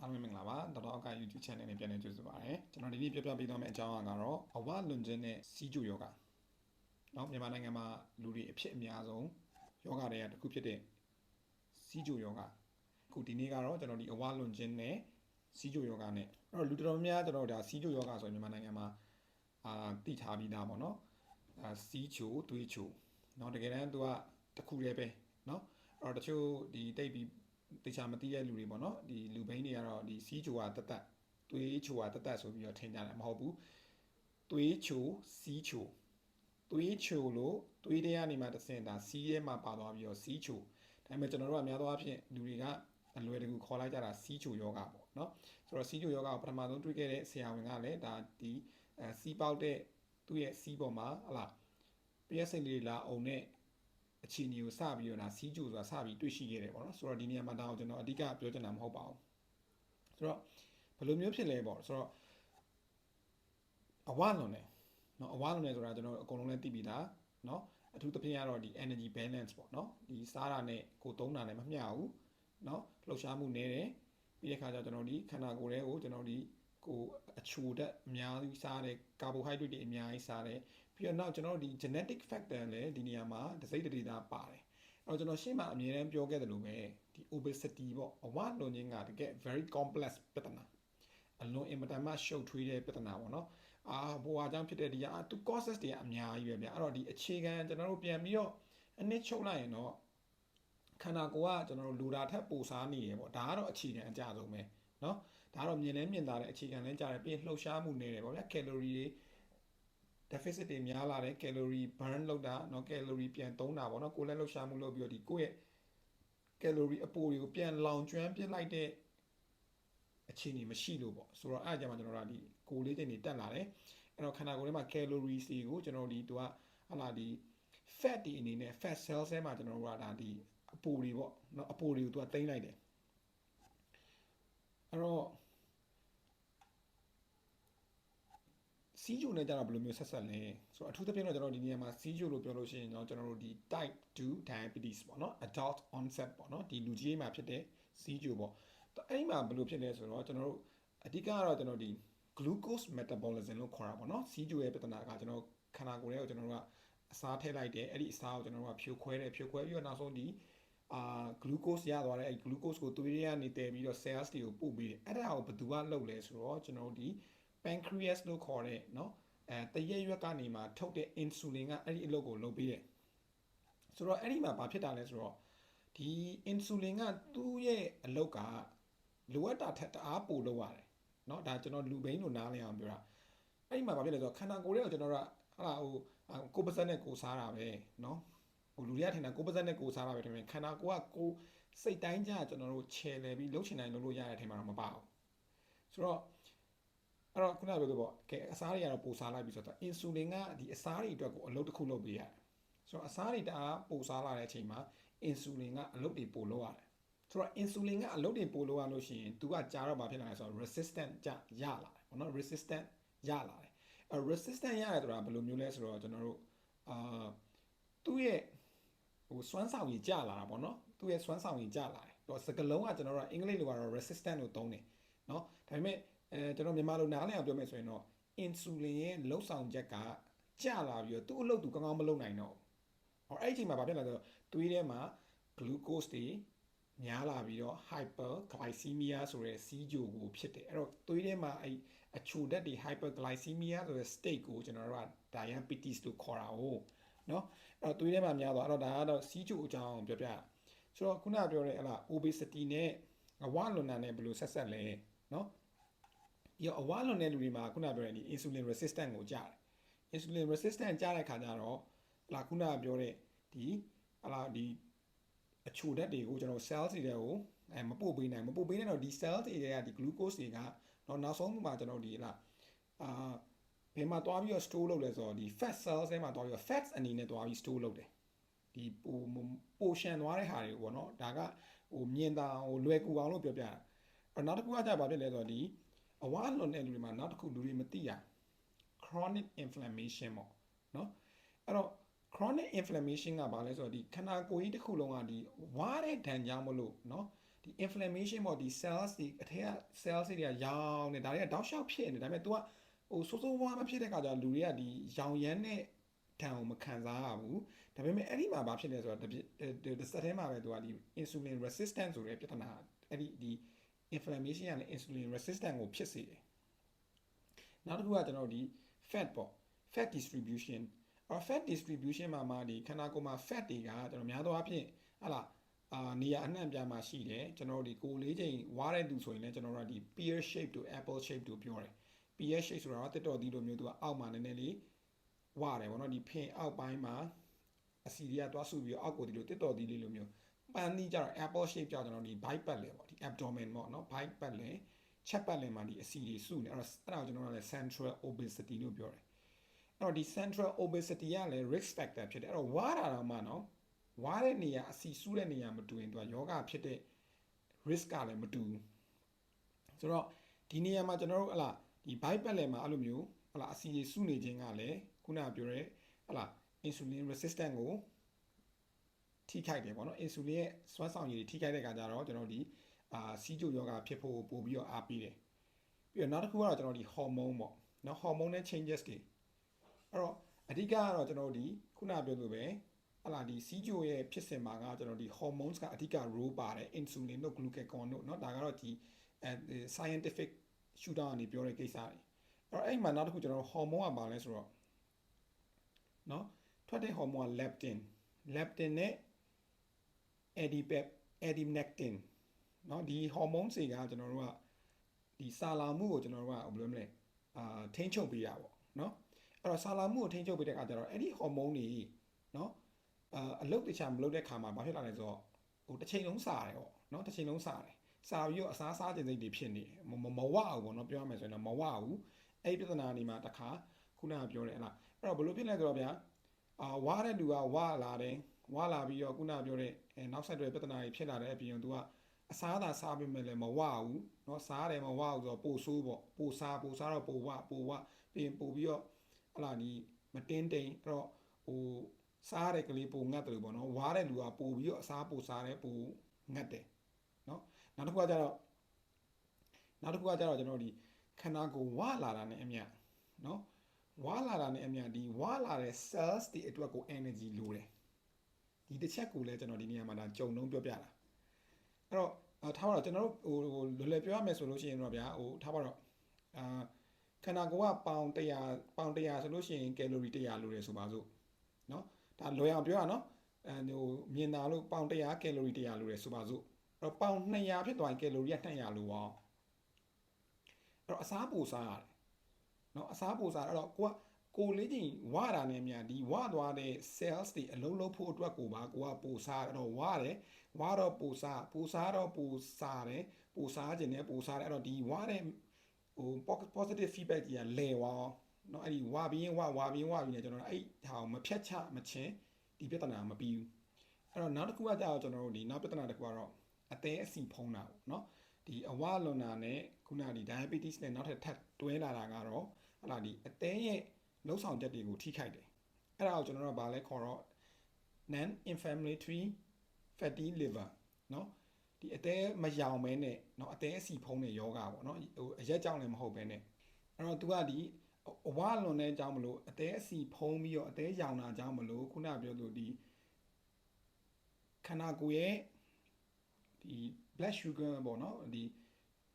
အားလုံးပဲမင်္ဂလာပါဒေါက်တာအောက်က YouTube channel နဲ့ပြန်လည်ကြိုဆိုပါရစေကျွန်တော်ဒီနေ့ပြပြပေးသွားမယ့်အကြောင်းအရာကတော့အဝလွန်ခြင်းနဲ့စီးကျူယောဂเนาะမြန်မာနိုင်ငံမှာလူတွေအဖြစ်အများဆုံးယောဂတွေကတစ်ခုဖြစ်တဲ့စီးကျူယောဂအခုဒီနေ့ကတော့ကျွန်တော်ဒီအဝလွန်ခြင်းနဲ့စီးကျူယောဂနဲ့အဲ့တော့လူတော်များများကျွန်တော်ဒါစီးကျူယောဂဆိုရင်မြန်မာနိုင်ငံမှာအာသိထားပြီးသားပေါ့နော်အာစီးချိုတွေးချိုเนาะတကယ်တမ်းသူကတစ်ခုတည်းပဲเนาะအဲ့တော့တချို့ဒီတိတ်ပြီး တေချာမသိတဲ့လူတွေပေါ့နော်ဒီလူဘိန်းတွေကတော့ဒီစီးချိုကတတ်တတ်သွေးချိုကတတ်တတ်ဆိုပြီးတော့ထင်ကြတယ်မဟုတ်ဘူးသွေးချိုစီးချိုသွေးချိုလို့သွေးထဲကနေမှတစ်ဆင့်ဒါစီးထဲမှာပါသွားပြီးတော့စီးချိုဒါပေမဲ့ကျွန်တော်တို့ကများသောအားဖြင့်လူတွေကအလွယ်တကူခေါ်လိုက်ကြတာစီးချိုယောဂပေါ့နော်ဆိုတော့စီးချိုယောဂကိုပထမဆုံးတွေ့ခဲ့တဲ့ဆရာဝန်ကလည်းဒါဒီအဲစီးပေါက်တဲ့သူ့ရဲ့စီးပေါ်မှာဟလာပြည့်စိတ်လေးလာအောင်နဲ့ အခြေအနေကိုစပြီးတော့ဒါစီးကြိုဆိုတာစပြီးတွေ့ရှိခဲ့တယ်ပေါ့နော်ဆိုတော့ဒီနေရာမှာဒါကိုကျွန်တော်အဓိကပြောချင်တာမဟုတ်ပါဘူးဆိုတော့ဘယ်လိုမျိုးဖြစ်လဲပေါ့ဆိုတော့အဝလွန်တယ်နော်အဝလွန်တယ်ဆိုတာကျွန်တော်အကုန်လုံးလည်းသိပြီးသားနော်အထူးသဖြင့်ကတော့ဒီ energy balance ပေါ့နော်ဒီစားတာနဲ့ကိုသုံးတာနဲ့မမျှဘူးနော်လှုပ်ရှားမှုနည်းတယ်ပြီးတဲ့ခါကျကျွန်တော်ဒီခန္ဓာကိုယ်ရဲ့ကိုကျွန်တော်ဒီကိုအချိုဓာတ်အများကြီးစားတယ်ကာဘိုဟိုက်ဒရိတ်တွေအများကြီးစားတယ် ပြီးတော့နောက်ကျွန်တော်တို့ဒီ genetic factor လည်းဒီနေရာမှာတစိမ့်တဒေတာပါတယ်အဲ့တော့ကျွန်တော်ရှေ့မှာအမြဲတမ်းပြောခဲ့တယ်လို့ပဲဒီ obesity ပေါ့အဝလွန်ခြင်းကတကယ် very complex ပြဿနာအလွန်အင်မတန်မှရှုပ်ထွေးတဲ့ပြဿနာပေါ့နော်အာဘိုဟာကြောင့်ဖြစ်တဲ့ဒီကသူ causes တွေကအများကြီးပဲဗျအဲ့တော့ဒီအခြေခံကျွန်တော်တို့ပြန်ပြီးတော့အနည်းချုပ်လိုက်ရင်တော့ခန္ဓာကိုယ်ကကျွန်တော်တို့လူတာထက်ပိုစားနေရပေါ့ဒါကတော့အခြေခံအကြဆုံးပဲเนาะဒါကတော့မြင်လဲမြင်သာတဲ့အခြေခံလဲကြားတယ်ပြီးရင်လှုပ်ရှားမှုနေတယ်ပေါ့ဗျာ calorie တွေ deficit တွေများလာတယ် calorie burn လုပ်တာเนาะ calorie ပြန်သုံးတာပေါ့เนาะကိုယ်လည်းလှုပ်ရှားမှုလုပ်ပြီးတော့ဒီကိုယ့်ရဲ့ calorie အပိုတွေကိုပြန်လောင်ကျွမ်းပြစ်လိုက်တဲ့အခြေအနေမရှိလို့ပေါ့ဆိုတော့အဲ့အကြမှာကျွန်တော်တို့ကဒီကိုယ်လေးတင်နေတက်လာတယ်အဲ့တော့ခန္ဓာကိုယ်ထဲမှာ calories တွေကိုကျွန်တော်တို့ဒီသူကဟာလာဒီ fat တွေအနေနဲ့ fat cells ထဲမှာကျွန်တော်တို့ကဒါဒီအပိုတွေပေါ့เนาะအပိုတွေကိုသူကတင်လိုက်တယ်အဲ့တော့ စီးဂျိုနဲ့ကြတော့ဘယ်လိုမျိုးဆက်ဆက်လဲဆိုတော့အထူးသဖြင့်တော့ကျွန်တော်ဒီနေရာမှာစီးဂျိုလို့ပြောလို့ရှိရင်တော့ကျွန်တော်တို့ဒီ type 2 diabetes ပေါ့နော် adult onset ပေါ့နော်ဒီလူကြီးမှာဖြစ်တဲ့စီးဂျိုပေါ့အဲ့ဒီမှာဘယ်လိုဖြစ်လဲဆိုတော့ကျွန်တော်တို့အဓိကကတော့ကျွန်တော်ဒီ glucose metabolism လို့ခေါ်တာပေါ့နော်စီးဂျိုရဲ့ပြဿနာကကျွန်တော်ခန္ဓာကိုယ်ရဲ့ကိုကျွန်တော်တို့ကအစားထည့်လိုက်တယ်အဲ့ဒီအစားကိုကျွန်တော်တို့ကဖြိုခွဲတယ်ဖြိုခွဲပြီးတော့နောက်ဆုံးဒီအာ glucose ရသွားတယ်အဲ့ glucose ကိုသွေးထဲကနေတည်ပြီးတော့ cells တွေကိုပို့ပေးတယ်အဲ့ဒါကိုဘယ်သူကလုပ်လဲဆိုတော့ကျွန်တော်တို့ဒီ pancreas လို့ခေါ်တဲ့เนาะအဲတရက်ရွက်ကနေမှထုတ်တဲ့ insulin ကအဲ့ဒီအလုပ်ကိုလုပ်ပေးတယ်ဆိုတော့အဲ့ဒီမှာဘာဖြစ်တာလဲဆိုတော့ဒီ insulin ကသူ့ရဲ့အလုပ်ကလိုအပ်တာထက်တအားပိုလုပ်ရတယ်เนาะဒါကျွန်တော်လူဘိန်းလို့နားလည်အောင်ပြောတာအဲ့ဒီမှာဘာဖြစ်လဲဆိုတော့ခန္ဓာကိုယ်ရဲ့ကိုကျွန်တော်တို့ကဟာလာဟိုကိုပါစက်နဲ့ကိုစားတာပဲเนาะဟိုလူတွေကထင်တာကိုပါစက်နဲ့ကိုစားတာပဲထင်တယ်ခန္ဓာကိုယ်ကကိုစိတ်တိုင်းကြကျွန်တော်တို့ခြေလဲပြီးလှုပ်ချင်တိုင်းလှုပ်လို့ရတဲ့ထင်မှာတော့မပါဘူးဆိုတော့ အဲ့တော့ခုနကပြောလို့ပေါ့ကဲအစားတွေကတော့ပိုစားလိုက်ပြီဆိုတော့အင်ဆူလင်ကဒီအစားတွေအတွက်ကိုအလုပ်တစ်ခုလုပ်ပေးရတယ်ဆိုတော့အစားတွေတအားပိုစားလာတဲ့အချိန်မှာအင်ဆူလင်ကအလုပ်တွေပိုလုပ်ရတယ်ဆိုတော့ insulin ကအလုပ်တွေပို့လို့ရလို့ရှိရင် तू ကကြာတော့ဘာဖြစ်လာလဲဆိုတော့ resistant ကြရလာတယ်ပေါ့နော် resistant ရလာတယ်အဲ resistant ရတယ်ဆိုတာဘယ်လိုမျိုးလဲဆိုတော့ကျွန်တော်တို့အာသူ့ရဲ့ဟိုစွမ်းဆောင်ရည်ကြလာတာပေါ့နော်သူ့ရဲ့စွမ်းဆောင်ရည်ကြလာတယ်တော့စကလုံးကကျွန်တော်တို့အင်္ဂလိပ်လိုကတော့ resistant လို့သုံးတယ်နော်ဒါပေမဲ့ အဲကျွန်တော်မြန်မာလိုနားလည်အောင်ပြောမယ်ဆိုရင်တော့ insulin ရဲ့လှုပ်ဆောင်ချက်ကကျလာပြီးတော့သူ့အလုပ်သူကောင်းကောင်းမလုပ်နိုင်တော့ဘူး။ဟောအဲ့ဒီအချိန်မှာဘာဖြစ်လဲဆိုတော့သွေးထဲမှာ glucose တွေများလာပြီးတော့ hyperglycemia ဆိုတဲ့စီးကြိုကိုဖြစ်တယ်။အဲ့တော့သွေးထဲမှာအဲ့အချိုဓာတ်တွေ hyperglycemia ဆိုတဲ့ state ကိုကျွန်တော်တို့က diabetes လို့ခေါ်တာ哦။နော်။အဲ့တော့သွေးထဲမှာများသွားအဲ့တော့ဒါကတော့စီးကြိုအကြောင်းပြောပြ။ဆိုတော့ခုနပြောတဲ့ဟလာ obesity နဲ့ဝလွန်နာနဲ့ဘယ်လိုဆက်ဆက်လဲ။နော်။ ရောအဝါလွန်တဲ့လူတွေမှာခုနပြောတဲ့ဒီ insulin resistant ကိုကြားတယ် insulin resistant ကြားတဲ့ခါကျတော့ဟလာခုနပြောတဲ့ဒီဟလာဒီအချိုဓာတ်တွေကိုကျွန်တော် cells တွေကိုအဲမပို့ပေးနိုင်မပို့ပေးနိုင်တော့ဒီ cells တွေကဒီ glucose တွေကတော့နောက်ဆုံးမှာကျွန်တော်ဒီဟလာအာဘယ်မှာသွားပြီးတော့ store လုပ်လဲဆိုတော့ဒီ fat cells ထဲမှာသွားပြီးတော့ fats အနေနဲ့သွားပြီး store လုပ်တယ်ဒီပိုပိုရှန်သွားတဲ့ဟာတွေပေါ့နော်ဒါကဟိုမြင်တာဟိုလွယ်ကူအောင်လို့ပြောပြတာနောက်တစ်ခုကကြပါဖြစ်လဲဆိုတော့ဒီ အဝါလွန်တဲ့လူတွေမှာနောက်တစ်ခုလူတွေမသိရ chronic inflammation ပေါ့နော်အဲ့တော့ chronic inflammation ကဘာလဲဆိုတော့ဒီခန္ဓာကိုယ်ကြီးတစ်ခုလုံးကဒီဝါတဲ့ဒဏ်ကြောင့်မလို့နော်ဒီ inflammation ပေါ့ဒီ cells ဒီအထက်က cells တွေကရောင်နေဒါတွေကတောက်လျှောက်ဖြစ်နေဒါပေမဲ့ तू ကဟိုစိုးစိုးဝါးမဖြစ်တဲ့ခါကျလူတွေကဒီရောင်ရမ်းတဲ့ထံကိုမခံစားရဘူးဒါပေမဲ့အဲ့ဒီမှာဘာဖြစ်လဲဆိုတော့တစ်စက်ထဲမှာပဲသူကဒီ insulin resistance ဆိုတဲ့ပြဿနာအဲ့ဒီဒီ inflammation ကလည်း insulin resistant ကိုဖြစ်စေတယ်နောက်တစ်ခုကကျွန်တော်တို့ဒီ fat ပေါ့ fat distribution အော် fat distribution မှာမှာဒီခန္ဓာကိုယ်မှာ fat တွေကကျွန်တော်များသောအားဖြင့်ဟာလာအာနေရာအနှံ့ပြားမှာရှိတယ်ကျွန်တော်တို့ဒီကိုယ်လေးချိန်ဝါတဲ့သူဆိုရင်လည်းကျွန်တော်တို့ကဒီ pear shape တို့ apple shape တို့ပြောတယ် pear shape ဆိုတာကတက်တော်သီးလိုမျိုးသူကအောက်မှာနည်းနည်းလေးဝါတယ်ဗောနော်ဒီဖင်အောက်ပိုင်းမှာအစီတွေကတွားစုပြီးတော့အောက်ကိုဒီလိုတက်တော်သီးလေးလိုမျိုး ပန်းသီးကြတော့ apple shape ကြတော့ကျွန်တော်ဒီ bite ပတ်လေပေါ့ဒီ abdomen ပေါ့နော် bite ပတ်လေချက်ပတ်လေမှာဒီအစီတွေစုနေအဲ့တော့အဲ့ဒါကိုကျွန်တော်ကလည်း central obesity လို့ပြောတယ်အဲ့တော့ဒီ central obesity ကလည်း risk factor ဖြစ်တယ်အဲ့တော့ဝါတာတော့မှနော်ဝါတဲ့နေရာအစီစုတဲ့နေရာမတူရင်သူကယောဂဖြစ်တဲ့ risk ကလည်းမတူဘူးဆိုတော့ဒီနေရာမှာကျွန်တော်တို့ဟလာဒီ bite ပတ်လေမှာအဲ့လိုမျိုးဟလာအစီတွေစုနေခြင်းကလည်းခုနကပြောရဲဟလာ insulin resistant ကို ထိခိုက်တယ်ပေါ့နော် insulin ရဲ့စွမ်းဆောင်ရည်တွေထိခိုက်တဲ့အခါကျတော့ကျွန်တော်ဒီအာစီးကျိုယောဂဖြစ်ဖို့ပို့ပြီးတော့အားပေးတယ်ပြီးတော့နောက်တစ်ခုကတော့ကျွန်တော်ဒီ hormone ပေါ့နော် hormone နဲ့ changes တွေအဲ့တော့အဓိကကတော့ကျွန်တော်ဒီခုနပြောလို့ပဲဟလာဒီစီးကျိုရဲ့ဖြစ်စဉ်မှာကကျွန်တော်ဒီ hormones ကအဓိက role ပါတယ် insulin တို့ glucagon တို့เนาะဒါကတော့ဒီအဲ scientific shooter ကနေပြောတဲ့ကိစ္စတွေအဲ့တော့အဲ့မှာနောက်တစ်ခုကျွန်တော် hormone ကပါလဲဆိုတော့เนาะထွက်တဲ့ hormone က leptin leptin နဲ့ adipep adiponectin เนาะဒီ hormone တွေကကျွန်တော်တို့ကဒီစာလာမှုကိုကျွန်တော်တို့ကဘယ်လိုမလဲအာထိန်းချုပ်ပေးရပါဘောเนาะအဲ့တော့စာလာမှုကိုထိန်းချုပ်ပေးတဲ့အခါကျတော့အဲ့ဒီ hormone တွေเนาะအာအလုပ်တခြားမလုပ်တဲ့ခါမှာဘာဖြစ်လာလဲဆိုတော့ဟိုတစ်ချိန်လုံးစားတယ်ပေါ့เนาะတစ်ချိန်လုံးစားတယ်စားပြီးတော့အစားစားခြင်းစိတ်တွေဖြစ်နေတယ်မမမဝဘူးပေါ့เนาะပြောရမယ်ဆိုရင်တော့မဝဘူးအဲ့ဒီပြဿနာနေမှာတစ်ခါခုနကပြောတယ်ဟလားအဲ့တော့ဘယ်လိုဖြစ်လဲဆိုတော့ဗျာအာဝါတဲ့လူကဝလာတယ် ဝါလာပြီးတော့ခုနကပြောတဲ့အဲနောက်ဆက်တွဲပြဿနာတွေဖြစ်လာတဲ့အပြင် तू ကအစားသာစားပေးမယ်လည်းမဝဘူးเนาะစားတယ်မဝဘူးဆိုတော့ပိုဆိုးပေါ့ပိုစားပိုစားတော့ပိုဝပိုဝပြင်ပိုပြီးတော့ဟလာဒီမတင်းတိမ်အဲ့တော့ဟိုစားတဲ့ကလေးပိုငတ်တယ်လို့ပေါ့နော်ဝါတဲ့လူကပိုပြီးတော့အစားပိုစားတယ်ပိုငတ်တယ်เนาะနောက်တစ်ခုကကျတော့နောက်တစ်ခုကကျတော့ကျွန်တော်ဒီခန္ဓာကိုယ်ဝလာတာနဲ့အမျှเนาะဝါလာတာနဲ့အမျှဒီဝါလာတဲ့ cells တွေအတွက်ကို energy လိုတယ် ဒီတစ်ချက်ကိုလည်းကျွန်တော်ဒီနေရာမှာဒါကြုံလုံးပြောပြတာအဲ့တော့အာထားပါတော့ကျွန်တော်တို့ဟိုလွယ်လွယ်ပြောရမယ်ဆိုလို့ရှိရင်တော့ဗျာဟိုထားပါတော့အာခန္ဓာကိုယ်ကပေါင်100ပေါင်100ဆိုလို့ရှိရင်ကယ်လိုရီ100လိုတယ်ဆိုပါစို့เนาะဒါလွယ်အောင်ပြောရအောင်အဲဟိုမြင်တာလို့ပေါင်100ကယ်လိုရီ100လိုတယ်ဆိုပါစို့အဲ့တော့ပေါင်200ဖြစ်သွားရင်ကယ်လိုရီက200လိုအောင်အဲ့တော့အစားပိုစားရတယ်เนาะအစားပိုစားအဲ့တော့ကိုက ကိုလေးချင်းဝါတာနဲ့များဒီဝါသွားတဲ့ cells တွေအလုံးလုံးဖို့အတွက်ကိုပါကိုကပိုစားအဲ့တော့ဝါတယ်ဝါတော့ပိုစားပိုစားတော့ပိုစားတယ်ပိုစားခြင်းနဲ့ပိုစားတယ်အဲ့တော့ဒီဝါတဲ့ဟို positive feedback ကြီးကလဲဝါเนาะအဲ့ဒီဝါပြီးရင်ဝါဝါပြီးရင်ဝါပြီးနေကျွန်တော်အဲ့ဟာကိုမဖြတ်ချမချင်းဒီပြဿနာမပြီးဘူးအဲ့တော့နောက်တစ်ခုကကြာတော့ကျွန်တော်တို့ဒီနောက်ပြဿနာတစ်ခုကတော့အသေးအစီဖုံးတာပေါ့เนาะဒီအဝလွန်တာနဲ့ခုနကဒီ diabetes နဲ့နောက်ထပ်ထပ်တွဲလာတာကတော့ဟလာဒီအသေးရဲ့ လှုပ်ဆောင်ချက်တွေကိုထိခိုက်တယ်အဲ့ဒါကိုကျွန်တော်တို့ကဗာလဲခေါ်တော့ non inflammatory fatty liver เนาะဒီအသေးမယောင်မဲနဲ့เนาะအသေးအစီဖုံးတဲ့ယောဂပေါ့เนาะဟိုအရက်ကြောင့်လည်းမဟုတ်ပဲနဲ့အဲ့တော့ तू ကဒီအဝလွန်တဲ့အကြောင်းမလို့အသေးအစီဖုံးပြီးတော့အသေးယောင်တာအကြောင်းမလို့ခုနပြောလို့ဒီခန္ဓာကိုယ်ရဲ့ဒီ blood sugar ပေါ့เนาะဒီ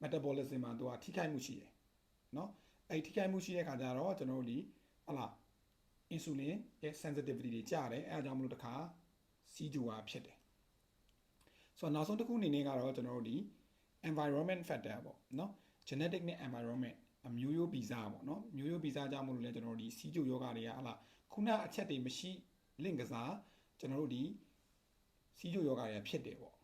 metabolism မှာ तू ကထိခိုက်မှုရှိတယ်เนาะအဲ့ထိခိုက်မှုရှိတဲ့ခါကျတော့ကျွန်တော်တို့ဒီ ဟလား insulin ရဲ့ sensitivity တွေကျတယ်အဲအကြောင်းမလို့တခါစီဂျူဝါဖြစ်တယ်ဆိုတော့နောက်ဆုံးတစ်ခုအနေနဲ့ကတော့ကျွန်တော်တို့ဒီ environment factor ပေါ့နော် genetic နဲ့ environment အမျိုးရိုးဗီဇပေါ့နော်မျိုးရိုးဗီဇကြောင့်မလို့လဲကျွန်တော်တို့ဒီစီဂျူယောဂတွေကဟလားခုနအချက်တွေမရှိလင့်ကစားကျွန်တော်တို့ဒီစီဂျူယောဂတွေကဖြစ်တယ်ပေါ့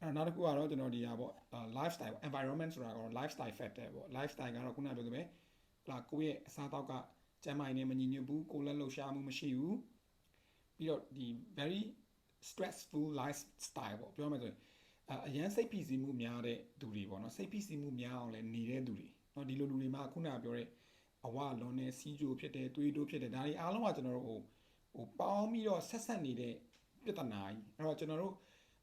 အဲ့နောက်တစ်ခုကတော့ကျွန်တော်ဒီဟာပေါ့ lifestyle environment ဆိုတာကတော့ lifestyle factor ပေါ့ lifestyle ကတော့ခုနပြောသလိုပဲဟလာကိုယ့်ရဲ့အစားအသောက်က ကျမ်းမာရေးနဲ့မညီညွတ်ဘူးကိုယ်လက်လှုပ်ရှားမှုမရှိဘူးပြီးတော့ဒီ very stressful lifestyle ပေါ့ပြောရမယ်ဆိုရင်အရန်စိတ်ဖိစီးမှုများတဲ့သူတွေပေါ့နော်စိတ်ဖိစီးမှုများအောင်လဲနေတဲ့သူတွေနော်ဒီလိုလူတွေမှာခုနကပြောတဲ့အဝလွန်နေစီးကြိုဖြစ်တယ်တွေးတိုးဖြစ်တယ်ဒါတွေအားလုံးကကျွန်တော်တို့ဟိုဟိုပေါင်းပြီးတော့ဆက်ဆက်နေတဲ့ပြဿနာကြီးအဲ့တော့ကျွန်တော်တို့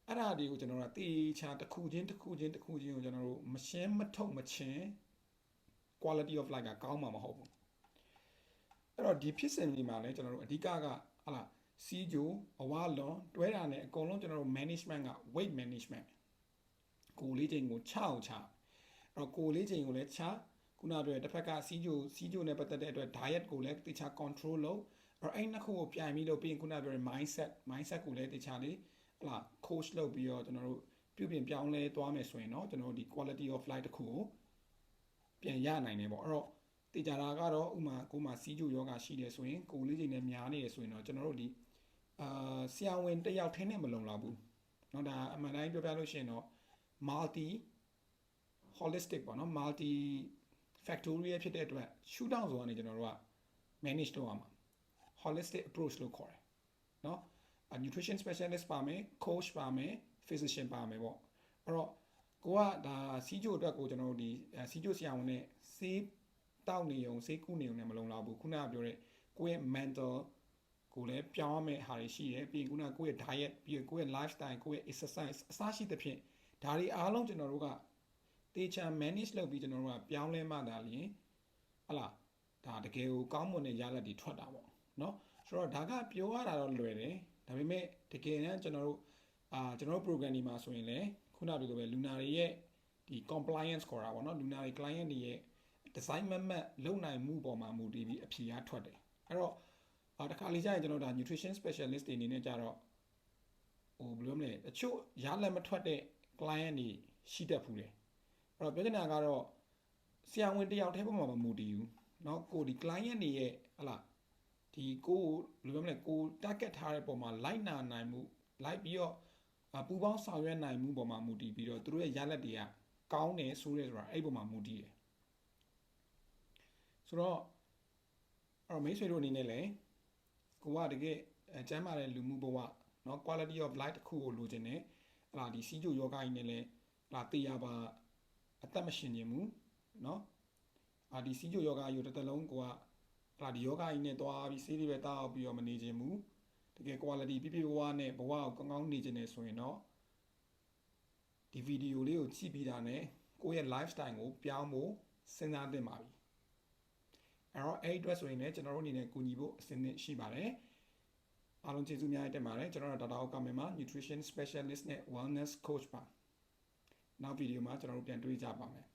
အဲ့ဒါတွေကိုကျွန်တော်တို့တေချာတစ်ခုချင်းတစ်ခုချင်းတစ်ခုချင်းကိုကျွန်တော်တို့မရှင်းမထုတ်မချင်း quality of life ကကောင်းမှာမဟုတ်ဘူး အဲ့တော့ဒီဖြစ်စဉ်ဒီမှာလည်းကျွန်တော်တို့အဓိကကဟာလားစီဂျိုအဝါလွန်တွဲတာနဲ့အကုန်လုံးကျွန်တော်တို့ management က weight management ကိုလေးချိန်ကိုချအောင်ချအဲ့တော့ကိုလေးချိန်ကိုလည်းချခုနပြောတဲ့တစ်ဖက်ကစီဂျိုစီဂျိုနဲ့ပတ်သက်တဲ့အတွက် diet ကိုလည်းတခြား control လုပ်အဲ့အဲ့နှစ်ခုကိုပြိုင်ပြီးလို့ပြီးရင်ခုနပြောတဲ့ mindset mindset ကိုလည်းတခြားလေးဟလာ coach လုပ်ပြီးတော့ကျွန်တော်တို့ပြုပြင်ပြောင်းလဲသွားမယ်ဆိုရင်တော့ကျွန်တော်တို့ဒီ quality of life တစ်ခုကိုပြန်ရနိုင်တယ်ပေါ့အဲ့တော့ တေချာတာကတော့ဥမာကိုယ်မှာစီးကျူယောဂရှိတယ်ဆိုရင်ကိုယ်လေးချိန်နဲ့များနေတယ်ဆိုရင်တော့ကျွန်တော်တို့ဒီအာဆရာဝန်တစ်ယောက်ထင်းနဲ့မလုံလောက်ဘူးเนาะဒါအမှန်တိုင်းပြောပြလို့ရှိရင်တော့ multi holistic ပေါ့เนาะ multi factorial ဖြစ်တဲ့အတွက် shoot down ဆိုတာနေကျွန်တော်တို့က manage လုပ်ရမှာ holistic approach လို့ခေါ်တယ်เนาะ a nutrition specialist ပါမယ် coach ပါမယ် physician ပါမယ်ပေါ့အဲ့တော့ကိုကဒါစီးကျိုအတွက်ကိုကျွန်တော်တို့ဒီစီးကျိုဆရာဝန်နဲ့ဆေး တောက်နေုံစိတ်ကူးနေုံနဲ့မလုံလောက်ဘူးခုနကပြောတဲ့ကိုယ့်ရဲ့ mental ကိုလည်းပြောင်းရမယ့်ဟာတွေရှိတယ်ပြီးရင်ခုနကကိုယ့်ရဲ့ diet ပြီးရင်ကိုယ့်ရဲ့ lifestyle ကိုယ့်ရဲ့ exercise အစရှိသဖြင့်ဒါတွေအားလုံးကျွန်တော်တို့ကတေချာ manage လုပ်ပြီးကျွန်တော်တို့ကပြောင်းလဲမှသာလျှင်ဟလာဒါတကယ်ကိုကောင်းမွန်တဲ့ရလဒ်တွေထွက်တာပေါ့နော်ဆိုတော့ဒါကပြောရတာတော့လွယ်တယ်ဒါပေမဲ့တကယ်တမ်းကျွန်တော်တို့အာကျွန်တော်တို့ program ဒီမှာဆိုရင်လည်းခုနပြောလိုပဲ Luna တွေရဲ့ဒီ compliance ခေါ်တာပေါ့နော် Luna တွေ client တွေရဲ့ design မမတ်လုံနိုင်မှုပေါ်မှာမူတည်ပြီးအဖြေရထွက်တယ်အဲ့တော့အာတခါလေကြာရင်ကျွန်တော်ဒါ nutrition specialist တွေအနေနဲ့ကြတော့ဟိုဘယ်လိုမလဲတချို့ရလက်မထွက်တဲ့ client တွေရှိတတ်ဖူးတယ်အဲ့တော့ပြောချင်တာကတော့ဆရာဝန်တယောက်တည်းပေါ်မှာမမူတည်ဘူးเนาะကိုဒီ client တွေရဲ့ဟလာဒီကိုဘယ်လိုပြောမလဲကို target ထားတဲ့ပုံမှာ light နာနိုင်မှု light ပြီးတော့ပူပေါင်းဆောင်ရွက်နိုင်မှုပေါ်မှာမူတည်ပြီးတော့သူတို့ရဲ့ရလက်တွေကကောင်းတယ်ဆိုရဲဆိုတာအဲ့ပုံမှာမူတည်တယ် ဆိုတော့အဲ့တော့မိတ်ဆွေတို့အနေနဲ့လည်းကိုကတကယ်အကျမ်းမာတဲ့လူမှုဘဝเนาะ quality of life တစ်ခုကိုလိုချင်တယ်ဟလာဒီစီးကျိုယောဂကြီးနဲ့လည်းလာတေးရပါအသက်မရှင်ခြင်းဘူးเนาะအာဒီစီးကျိုယောဂကြီးကိုတစ်သက်လုံးကိုကဟလာဒီယောဂကြီးနဲ့တွားပြီးဆေးတွေပဲတောက်ပြီးတော့မနေခြင်းဘူးတကယ် quality ပြပြဘဝနဲ့ဘဝကိုကောင်းကောင်းနေခြင်းနဲ့ဆိုရင်တော့ဒီဗီဒီယိုလေးကိုကြည့်ပြီးတာနဲ့ကိုယ့်ရဲ့ lifestyle ကိုပြောင်းဖို့စဉ်းစားသင့်ပါပြီ အဲ့တော့အဲ့ဒီအတွက်ဆိုရင်လည်းကျွန်တော်တို့အနေနဲ့ကူညီဖို့အဆင်သင့်ရှိပါတယ်အားလုံးကျေးဇူးများတင်ပါတယ်ကျွန်တော်တို့ဒေါက်တာအောက်ကမင်မှာ nutrition specialist နဲ့ wellness coach ပါနောက်ဗီဒီယိုမှာကျွန်တော်တို့ပြန်တွေ့ကြပါမယ်